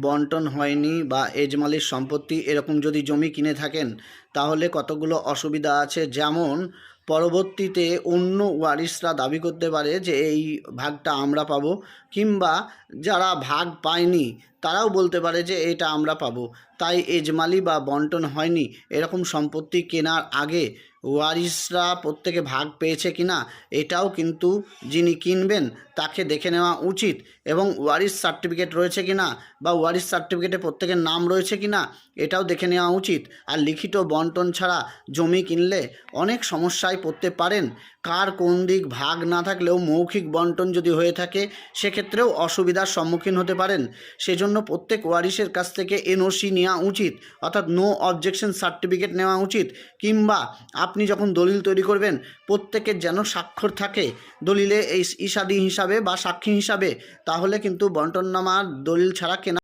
বন্টন হয়নি বা এজমালির সম্পত্তি এরকম যদি জমি কিনে থাকেন, তাহলে কতগুলো অসুবিধা আছে? যেমন, পরবর্তীতে অন্য ওয়ারিশরা দাবি করতে পারে যে এই ভাগটা আমরা পাবো, কিংবা যারা ভাগ পায়নি, তারাও বলতে পারে যে এটা আমরা পাবো। তাই এজমালি বা বন্টন হয়নি, এরকম সম্পত্তি কেনার আগে ওয়ারিশরা প্রত্যেকে ভাগ পেয়েছে কিনা, এটাও কিন্তু যিনি কিনবেন তাকে দেখে নেওয়া উচিত। এবং ওয়ারিস সার্টিফিকেট রয়েছে কিনা বা ওয়ারিস সার্টিফিকেটে প্রত্যেকের নাম রয়েছে কিনা, এটাও দেখে নেওয়া উচিত। আর লিখিত বন্টন ছাড়া জমি কিনলে অনেক সমস্যায় পড়তে পারেন। কার কোন দিক ভাগ না থাকলেও মৌখিক বন্টন যদি হয়ে থাকে, সেক্ষেত্রেও অসুবিধার সম্মুখীন হতে পারেন। সেজন্য প্রত্যেক ওয়ারিসের কাছ থেকে এনওসি নেওয়া উচিত, অর্থাৎ নো অবজেকশন সার্টিফিকেট নেওয়া উচিত, কিংবা আপনি যখন দলিল তৈরি করবেন, প্রত্যেকের যেন স্বাক্ষর থাকে দলিলে এই ইসাদি হিসাবে বা সাক্ষী হিসাবে, তাহলে কিন্তু বন্টননামা দলিল ছাড়া কেনা